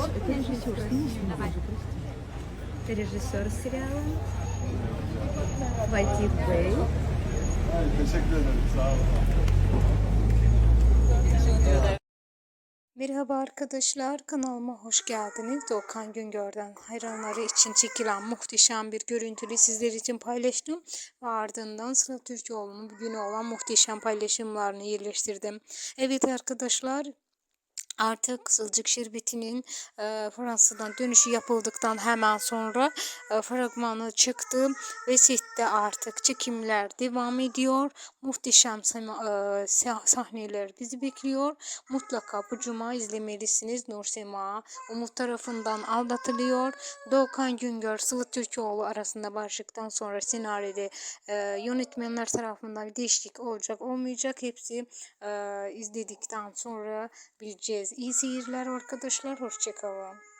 Это режиссер, конечно. Это режиссер сериала. Вальтив Бэй. Teşekkür ederim. Sağ olun. Merhaba arkadaşlar kanalıma hoş geldiniz. Doğukan Güngör'den hayranları için çekilen muhteşem bir görüntülü sizler için paylaştım. Ve ardından Sıla Türkoğlu'nun bugün olan muhteşem paylaşımlarını yerleştirdim. Evet arkadaşlar Artık Kızılcık Şerbeti'nin e, Fransa'dan dönüşü yapıldıktan hemen sonra e, fragmanı çıktı ve sette artık çekimler devam ediyor. Muhteşem e, sah- sahneler bizi bekliyor. Mutlaka bu cuma izlemelisiniz. Nur Sema Umut tarafından aldatılıyor. Doğukan Güngör, Sıla Türkoğlu arasında barıştıktan sonra senaryoda e, yönetmenler tarafından bir değişiklik olacak olmayacak. Hepsi e, izledikten sonra bileceğiz. İyi seyirler arkadaşlar. Hoşçakalın.